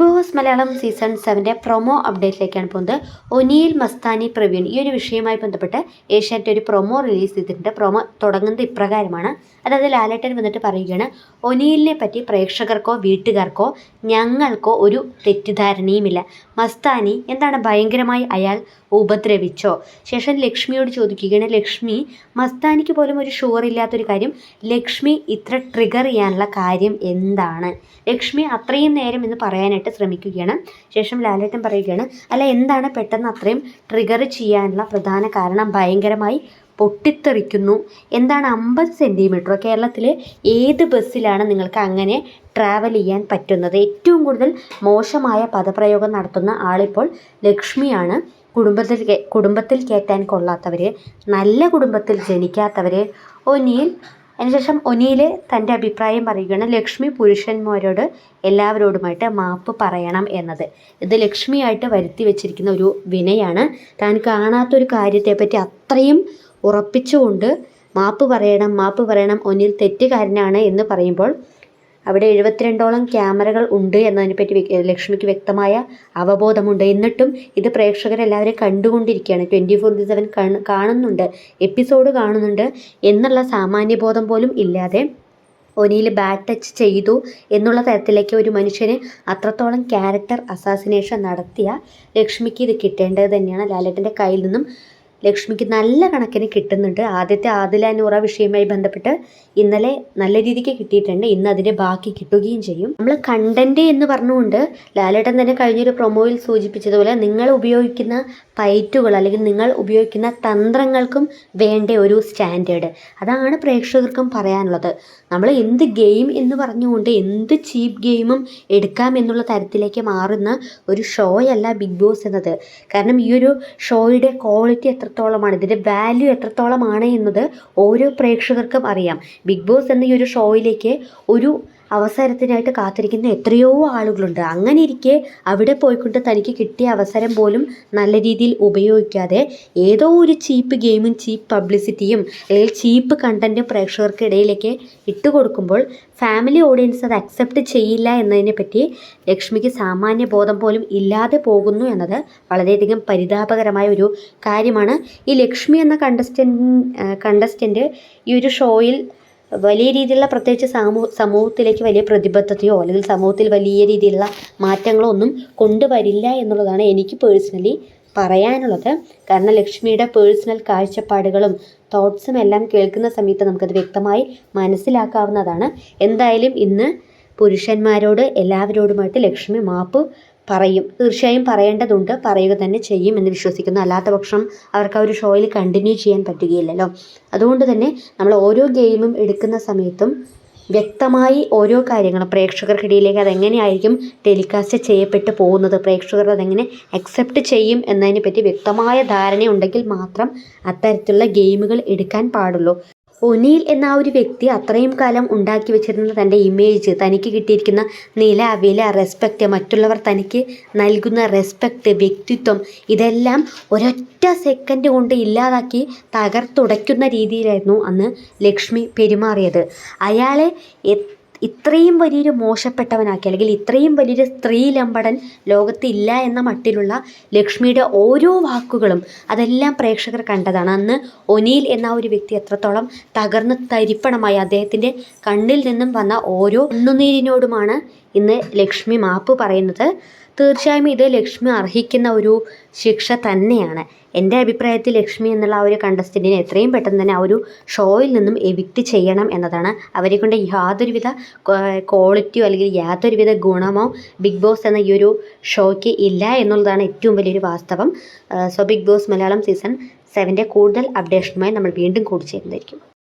Boss Malayalam season സെവന്റെ promo അപ്ഡേറ്റിലേക്കാണ് പോകുന്നത്. ഒനിയിൽ മസ്താനി പ്രവീൺ ഈ ഒരു വിഷയവുമായി ബന്ധപ്പെട്ട് ഏഷ്യാനെറ്റ് ഒരു പ്രൊമോ റിലീസ് ചെയ്തിട്ടുണ്ട്. പ്രൊമോ തുടങ്ങുന്നത് ഇപ്രകാരമാണ്. അതായത് ലാലേട്ടൻ വന്നിട്ട് പറയുകയാണ് ഒനിയിലിനെ പറ്റി പ്രേക്ഷകർക്കോ വീട്ടുകാർക്കോ ഞങ്ങൾക്കോ ഒരു തെറ്റിദ്ധാരണയുമില്ല. മസ്താനി എന്താണ് ഭയങ്കരമായി അയാൾ ഉപദ്രവിച്ചോ? ശേഷം ലക്ഷ്മിയോട് ചോദിക്കുകയാണ് ലക്ഷ്മി മസ്താനിക്ക് പോലും ഒരു ഷുവർ ഇല്ലാത്തൊരു കാര്യം ലക്ഷ്മി ഇത്ര ട്രിഗർ ചെയ്യാനുള്ള കാര്യം എന്താണ്? ലക്ഷ്മി അത്രയും നേരം എന്ന് പറയാനായിട്ട് ശ്രമിക്കുകയാണ്. ശേഷം ലാലേട്ടൻ പറയുകയാണ് അല്ല എന്താണ് പെട്ടെന്ന് അത്രയും ട്രിഗർ ചെയ്യാനുള്ള പ്രധാന കാരണം? ഭയങ്കരമായി പൊട്ടിത്തെറിക്കുന്നു. എന്താണ് അമ്പത് സെന്റിമീറ്ററോ കേരളത്തിലെ ഏത് ബസ്സിലാണ് നിങ്ങൾക്ക് അങ്ങനെ ട്രാവൽ ചെയ്യാൻ പറ്റുന്നത്? ഏറ്റവും കൂടുതൽ മോശമായ പദപ്രയോഗം നടത്തുന്ന ആളിപ്പോൾ ലക്ഷ്മിയാണ്. കുടുംബത്തിൽ കുടുംബത്തിൽ കയറ്റാൻ കൊള്ളാത്തവർ നല്ല കുടുംബത്തിൽ ജനിക്കാത്തവർ ഒനിയിൽ അതിനുശേഷം ഒനിയിൽ തന്റെ അഭിപ്രായം പറയുകയാണ്. ലക്ഷ്മി പുരുഷന്മാരോട് എല്ലാവരോടുമായിട്ട് മാപ്പ് പറയണം എന്നത്. ഇത് ലക്ഷ്മിയായിട്ട് വരുത്തി വെച്ചിരിക്കുന്ന ഒരു വിനയാണ്. താൻ കാണാത്തൊരു കാര്യത്തെപ്പറ്റി അത്രയും ഉറപ്പിച്ചുകൊണ്ട് മാപ്പ് പറയണം മാപ്പ് പറയണം ഒനിൽ തെറ്റുകാരനാണ് എന്ന് പറയുമ്പോൾ അവിടെ എഴുപത്തിരണ്ടോളം ക്യാമറകൾ ഉണ്ട് എന്നതിനെപ്പറ്റി ലക്ഷ്മിക്ക് വ്യക്തമായ അവബോധമുണ്ട്. എന്നിട്ടും ഇത് പ്രേക്ഷകരെല്ലാവരും കണ്ടുകൊണ്ടിരിക്കുകയാണ്. ട്വന്റി ഫോർ ഇന്റു സെവൻ കാണുന്നുണ്ട്. എപ്പിസോഡ് കാണുന്നുണ്ട് എന്നുള്ള സാമാന്യബോധം പോലും ഇല്ലാതെ ഒനിയിൽ ബാഡ് ടച്ച് ചെയ്തു എന്നുള്ള തരത്തിലേക്ക് ഒരു മനുഷ്യന് അത്രത്തോളം ക്യാരക്ടർ അസാസിനേഷൻ നടത്തിയ ലക്ഷ്മിക്ക് ഇത് കിട്ടേണ്ടത് തന്നെയാണ്. ലാലേട്ടന്റെ കയ്യിൽ നിന്നും ലക്ഷ്മിക്ക് നല്ല കണക്കിന് കിട്ടുന്നുണ്ട്. ആദ്യത്തെ ആദില നൂറ വിഷയവുമായി ബന്ധപ്പെട്ട് ഇന്നലെ നല്ല രീതിക്ക് കിട്ടിയിട്ടുണ്ട്. ഇന്ന് അതിന്റെ ബാക്കി കിട്ടുകയും ചെയ്യും. നമ്മൾ കണ്ടന്റ് എന്ന് പറഞ്ഞുകൊണ്ട് ലാലേട്ടൻ തന്നെ കഴിഞ്ഞൊരു പ്രൊമോയിൽ സൂചിപ്പിച്ചതുപോലെ നിങ്ങൾ ഉപയോഗിക്കുന്ന പൈറ്റുകൾ അല്ലെങ്കിൽ നിങ്ങൾ ഉപയോഗിക്കുന്ന തന്ത്രങ്ങൾക്കും വേണ്ട ഒരു സ്റ്റാൻഡേർഡ് അതാണ് പ്രേക്ഷകർക്കും പറയാനുള്ളത്. നമ്മൾ എന്ത് ഗെയിം എന്ന് പറഞ്ഞുകൊണ്ട് എന്ത് ചീപ്പ് ഗെയിമും എടുക്കാം എന്നുള്ള തരത്തിലേക്ക് മാറുന്ന ഒരു ഷോയല്ല ബിഗ് ബോസ് എന്നത്. കാരണം ഈ ഒരു ഷോയുടെ ക്വാളിറ്റി എത്ര എത്രത്തോളമാണ് ഇതിന്റെ വാല്യൂ എത്രത്തോളമാണ് എന്നത് ഓരോ പ്രേക്ഷകർക്കും അറിയാം. ബിഗ് ബോസ് എന്ന ഈ ഒരു ഷോയിലേക്ക് ഒരു അവസരത്തിനായിട്ട് കാത്തിരിക്കുന്ന എത്രയോ ആളുകളുണ്ട്. അങ്ങനെ ഇരിക്കെ അവിടെ പോയിക്കൊണ്ട് തനിക്ക് കിട്ടിയ അവസരം പോലും നല്ല രീതിയിൽ ഉപയോഗിക്കാതെ ഏതോ ഒരു ചീപ്പ് ഗെയിമും ചീപ്പ് പബ്ലിസിറ്റിയും അല്ലെങ്കിൽ ചീപ്പ് കണ്ടന്റും പ്രേക്ഷകർക്കിടയിലേക്ക് ഇട്ട് കൊടുക്കുമ്പോൾ ഫാമിലി ഓഡിയൻസ് അത് അക്സെപ്റ്റ് ചെയ്യില്ല എന്നതിനെ പറ്റി ലക്ഷ്മിക്ക് സാമാന്യ ബോധം പോലും ഇല്ലാതെ പോകുന്നു എന്നത് വളരെയധികം പരിതാപകരമായ ഒരു കാര്യമാണ്. ഈ ലക്ഷ്മി എന്ന കണ്ടസ്റ്റൻ കണ്ടസ്റ്റന്റ് ഈ ഒരു ഷോയിൽ വലിയ രീതിയിലുള്ള പ്രത്യേകിച്ച് സമൂഹ സമൂഹത്തിലേക്ക് വലിയ പ്രതിബദ്ധതയോ അല്ലെങ്കിൽ സമൂഹത്തിൽ വലിയ രീതിയിലുള്ള മാറ്റങ്ങളോ ഒന്നും കൊണ്ടുവരില്ല എന്നുള്ളതാണ് എനിക്ക് പേഴ്സണലി പറയാനുള്ളത്. കാരണം ലക്ഷ്മിയുടെ പേഴ്സണൽ കാഴ്ചപ്പാടുകളും തോട്ട്സും എല്ലാം കേൾക്കുന്ന സമയത്ത് നമുക്കത് വ്യക്തമായി മനസ്സിലാക്കാവുന്നതാണ്. എന്തായാലും ഇന്ന് പുരുഷന്മാരോട് എല്ലാവരോടുമായിട്ട് ലക്ഷ്മി മാപ്പ് പറയും. തീർച്ചയായും പറയേണ്ടതുണ്ട്. പറയുക തന്നെ ചെയ്യും എന്ന് വിശ്വസിക്കുന്നു. അല്ലാത്ത പക്ഷം അവർക്ക് ആ ഒരു ഷോയിൽ കണ്ടിന്യൂ ചെയ്യാൻ പറ്റുകയില്ലല്ലോ. അതുകൊണ്ട് തന്നെ നമ്മൾ ഓരോ ഗെയിമും എടുക്കുന്ന സമയത്തും വ്യക്തമായി ഓരോ കാര്യങ്ങളും പ്രേക്ഷകർക്കിടയിലേക്ക് അതെങ്ങനെയായിരിക്കും ടെലികാസ്റ്റ് ചെയ്യപ്പെട്ട് പോകുന്നത് പ്രേക്ഷകർ അതെങ്ങനെ അക്സെപ്റ്റ് ചെയ്യും എന്നതിനെപ്പറ്റി വ്യക്തമായ ധാരണയുണ്ടെങ്കിൽ മാത്രം അത്തരത്തിലുള്ള ഗെയിമുകൾ എടുക്കാൻ പാടുള്ളൂ. ഒനീൽ എന്ന ആ ഒരു വ്യക്തി അത്രയും കാലം ഉണ്ടാക്കി വെച്ചിരുന്ന തന്റെ ഇമേജ് തനിക്ക് കിട്ടിയിരിക്കുന്ന നില വില റെസ്പെക്റ്റ് മറ്റുള്ളവർ തനിക്ക് നൽകുന്ന റെസ്പെക്റ്റ് വ്യക്തിത്വം ഇതെല്ലാം ഒരൊറ്റ സെക്കൻഡ് കൊണ്ട് ഇല്ലാതാക്കി തകർത്തുടയ്ക്കുന്ന രീതിയിലായിരുന്നു അന്ന് ലക്ഷ്മി പെരുമാറിയത്. അയാളെ ഇത്രയും വലിയൊരു മോശപ്പെട്ടവനാക്കി അല്ലെങ്കിൽ ഇത്രയും വലിയൊരു സ്ത്രീലമ്പടൻ ലോകത്തില്ല എന്ന മട്ടിലുള്ള ലക്ഷ്മിയുടെ ഓരോ വാക്കുകളും അതെല്ലാം പ്രേക്ഷകർ കണ്ടതാണ്. അന്ന് ഒനീൽ എന്ന ഒരു വ്യക്തി എത്രത്തോളം തകർന്ന് തരിപ്പണമായി അദ്ദേഹത്തിന്റെ കണ്ണിൽ നിന്നും വന്ന ഓരോ ഒന്നുനീരിനോടുമാണ് ഇന്ന് ലക്ഷ്മി മാപ്പ് പറയുന്നത്. തീർച്ചയായും ഇത് ലക്ഷ്മി അർഹിക്കുന്ന ഒരു ശിക്ഷ തന്നെയാണ്. എന്റെ അഭിപ്രായത്തിൽ ലക്ഷ്മി എന്നുള്ള ആ ഒരു കണ്ടസ്റ്റന്റിനെ എത്രയും പെട്ടെന്ന് തന്നെ ആ ഒരു ഷോയിൽ നിന്നും എവിക്റ്റ് ചെയ്യണം എന്നതാണ്. അവരെ കൊണ്ട് യാതൊരുവിധ ക്വാളിറ്റിയോ അല്ലെങ്കിൽ യാതൊരുവിധ ഗുണമോ ബിഗ് ബോസ് എന്ന ഈ ഒരു ഷോയ്ക്ക് ഇല്ല എന്നുള്ളതാണ് ഏറ്റവും വലിയൊരു വാസ്തവം. So big boss Malayalam season സെവന്റെ കൂടുതൽ അപ്ഡേഷനുമായി നമ്മൾ വീണ്ടും കൂടി ചേരുന്നതായിരിക്കും